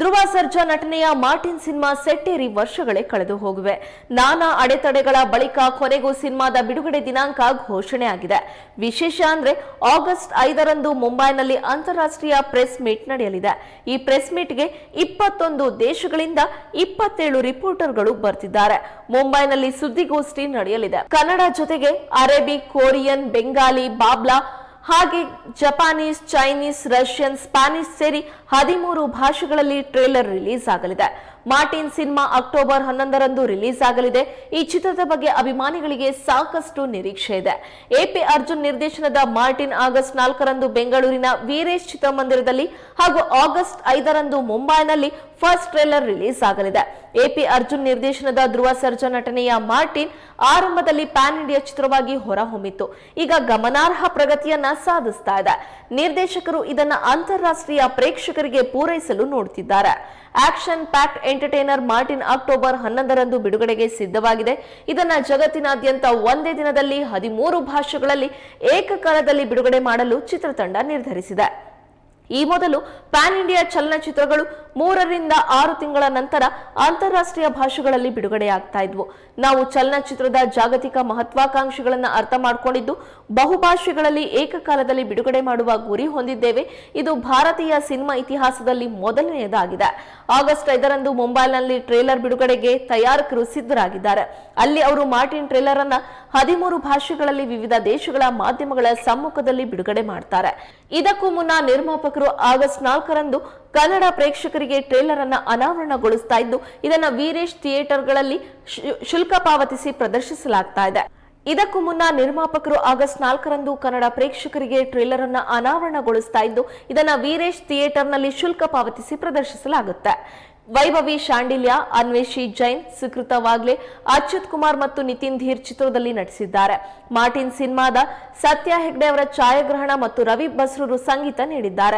ಧ್ರುವ ಸರ್ಜಾ ನಟನೆಯ Martin cinema ಸೆಟ್ಟೇರಿ ವರ್ಷಗಳೇ ಕಳೆದು ಹೋಗಿವೆ. ನಾನಾ ಅಡೆತಡೆಗಳ ಬಳಿಕ ಕೊನೆಗೂ ಸಿನಿಮಾದ ಬಿಡುಗಡೆ ದಿನಾಂಕ ಘೋಷಣೆ ಆಗಿದೆ ವಿಶೇಷ ಅಂದ್ರೆ ಆಗಸ್ಟ್ ಐದರಂದು ಮುಂಬೈನಲ್ಲಿ ಅಂತಾರಾಷ್ಟ್ರೀಯ ಪ್ರೆಸ್ ಮೀಟ್ ನಡೆಯಲಿದೆ. ಈ ಪ್ರೆಸ್ ಮೀಟ್ಗೆ ಇಪ್ಪತ್ತೊಂದು ದೇಶಗಳಿಂದ ಇಪ್ಪತ್ತೇಳು ರಿಪೋರ್ಟರ್ಗಳು ಬರ್ತಿದ್ದಾರೆ. ಮುಂಬೈನಲ್ಲಿ ಸುದ್ದಿಗೋಷ್ಠಿ ನಡೆಯಲಿದೆ. ಕನ್ನಡ ಜೊತೆಗೆ ಅರೇಬಿಕ್, ಕೊರಿಯನ್, ಬೆಂಗಾಲಿ, ಬಾಬ್ಲಾ ಹಾಗೆ ಜಪಾನೀಸ್, ಚೈನೀಸ್, ರಷ್ಯನ್, ಸ್ಪ್ಯಾನಿಷ್ ಸೇರಿ ಹದಿಮೂರು ಭಾಷೆಗಳಲ್ಲಿ ಟ್ರೇಲರ್ ರಿಲೀಸ್ ಆಗಲಿದೆ. ಮಾರ್ಟಿನ್ ಸಿನಿಮಾ ಅಕ್ಟೋಬರ್ ಹನ್ನೊಂದರಂದು ರಿಲೀಸ್ ಆಗಲಿದೆ. ಈ ಚಿತ್ರದ ಬಗ್ಗೆ ಅಭಿಮಾನಿಗಳಿಗೆ ಸಾಕಷ್ಟು ನಿರೀಕ್ಷೆ ಇದೆ. ಎಪಿ ಅರ್ಜುನ್ ನಿರ್ದೇಶನದ ಮಾರ್ಟಿನ್ ಆಗಸ್ಟ್ ನಾಲ್ಕರಂದು ಬೆಂಗಳೂರಿನ ವೀರೇಶ್ ಚಿತ್ರಮಂದಿರದಲ್ಲಿ ಹಾಗೂ ಆಗಸ್ಟ್ ಐದರಂದು ಮುಂಬೈನಲ್ಲಿ ಫಸ್ಟ್ ಟ್ರೇಲರ್ ರಿಲೀಸ್ ಆಗಲಿದೆ. ಎಪಿ ಅರ್ಜುನ್ ನಿರ್ದೇಶನದ ಧ್ರುವ ಸರ್ಜಾ ನಟನೆಯ ಮಾರ್ಟಿನ್ ಆರಂಭದಲ್ಲಿ ಪ್ಯಾನ್ ಇಂಡಿಯಾ ಚಿತ್ರವಾಗಿ ಹೊರಹೊಮ್ಮಿತ್ತು ಈಗ ಗಮನಾರ್ಹ ಪ್ರಗತಿಯನ್ನ ಸಾಧಿಸ್ತಾ ಇದೆ. ನಿರ್ದೇಶಕರು ಇದನ್ನ ಅಂತಾರಾಷ್ಟ್ರೀಯ ಪ್ರೇಕ್ಷಕರಿಗೆ ಪೂರೈಸಲು ನೋಡುತ್ತಿದ್ದಾರೆ action pack entertainer Martin October ಹನ್ನೊಂದರಂದು ಬಿಡುಗಡೆಗೆ ಸಿದ್ಧವಾಗಿದೆ. ಇದನ್ನ ಜಗತ್ತಿನಾದ್ಯಂತ ಒಂದೇ ದಿನದಲ್ಲಿ ಹದಿಮೂರು ಭಾಷೆಗಳಲ್ಲಿ ಏಕಕಾಲದಲ್ಲಿ ಬಿಡುಗಡೆ ಮಾಡಲು ಚಿತ್ರತಂಡ ನಿರ್ಧರಿಸಿದೆ. ಈ ಮೊದಲು ಪ್ಯಾನ್ ಇಂಡಿಯಾ ಚಲನಚಿತ್ರಗಳು ಮೂರರಿಂದ ಆರು ತಿಂಗಳ ನಂತರ ಅಂತಾರಾಷ್ಟ್ರೀಯ ಭಾಷೆಗಳಲ್ಲಿ ಬಿಡುಗಡೆಯಾಗ್ತಾ ಇದ್ವು. ನಾವು ಚಲನಚಿತ್ರದ ಜಾಗತಿಕ ಮಹತ್ವಾಕಾಂಕ್ಷೆಗಳನ್ನು ಅರ್ಥ ಮಾಡಿಕೊಂಡಿದ್ದು, ಬಹುಭಾಷೆಗಳಲ್ಲಿ ಏಕಕಾಲದಲ್ಲಿ ಬಿಡುಗಡೆ ಮಾಡುವ ಗುರಿ ಹೊಂದಿದ್ದೇವೆ. ಇದು ಭಾರತೀಯ ಸಿನಿಮಾ ಇತಿಹಾಸದಲ್ಲಿ ಮೊದಲನೆಯದಾಗಿದೆ. ಆಗಸ್ಟ್ ಐದರಂದು ಮುಂಬೈನಲ್ಲಿ ಟ್ರೇಲರ್ ಬಿಡುಗಡೆಗೆ ತಯಾರಕರು ಸಿದ್ಧರಾಗಿದ್ದಾರೆ. ಅಲ್ಲಿ ಅವರು ಮಾರ್ಟಿನ್ ಟ್ರೇಲರ್ ಅನ್ನ ಹದಿಮೂರು ಭಾಷೆಗಳಲ್ಲಿ ವಿವಿಧ ದೇಶಗಳ ಮಾಧ್ಯಮಗಳ ಸಮ್ಮುಖದಲ್ಲಿ ಬಿಡುಗಡೆ ಮಾಡ್ತಾರೆ. ಇದಕ್ಕೂ ಮುನ್ನ ನಿರ್ಮಾಪಕರು ಆಗಸ್ಟ್ ನಾಲ್ಕರಂದು ಕನ್ನಡ ಪ್ರೇಕ್ಷಕರಿಗೆ ಟ್ರೇಲರ್ ಅನ್ನ ಅನಾವರಣಗೊಳಿಸ್ತಾ ಇದ್ದು, ಇದನ್ನ ವೀರೇಶ್ ಥಿಯೇಟರ್ಗಳಲ್ಲಿ ಶುಲ್ಕ ಪಾವತಿಸಿ ಪ್ರದರ್ಶಿಸಲಾಗ್ತಾ ಇದೆ. ಇದಕ್ಕೂ ಮುನ್ನ ನಿರ್ಮಾಪಕರು ಆಗಸ್ಟ್ ನಾಲ್ಕರಂದು ಕನ್ನಡ ಪ್ರೇಕ್ಷಕರಿಗೆ ಟ್ರೇಲರ್ ಅನ್ನ ಅನಾವರಣಗೊಳಿಸ್ತಾ ಇದ್ದು, ಇದನ್ನ ವೀರೇಶ್ ಥಿಯೇಟರ್ನಲ್ಲಿ ಶುಲ್ಕ ಪಾವತಿಸಿ ಪ್ರದರ್ಶಿಸಲಾಗುತ್ತೆ. ವೈಭವಿ ಶಾಂಡಿಲ್ಯ, ಅನ್ವೇಷಿ ಜೈನ್, ಸುಕೃತ ವಾಗ್ಲೆ, ಅಚ್ಯುತ್ ಕುಮಾರ್ ಮತ್ತು ನಿತಿನ್ ಧೀರ್ ಚಿತ್ರದಲ್ಲಿ ನಟಿಸಿದ್ದಾರೆ. ಮಾರ್ಟಿನ್ ಸಿನಿಮಾದ ಸತ್ಯ ಹೆಗ್ಡೆ ಅವರ ಛಾಯಾಗ್ರಹಣ ಮತ್ತು ರವಿ ಬಸ್ರೂರು ಸಂಗೀತ ನೀಡಿದ್ದಾರೆ.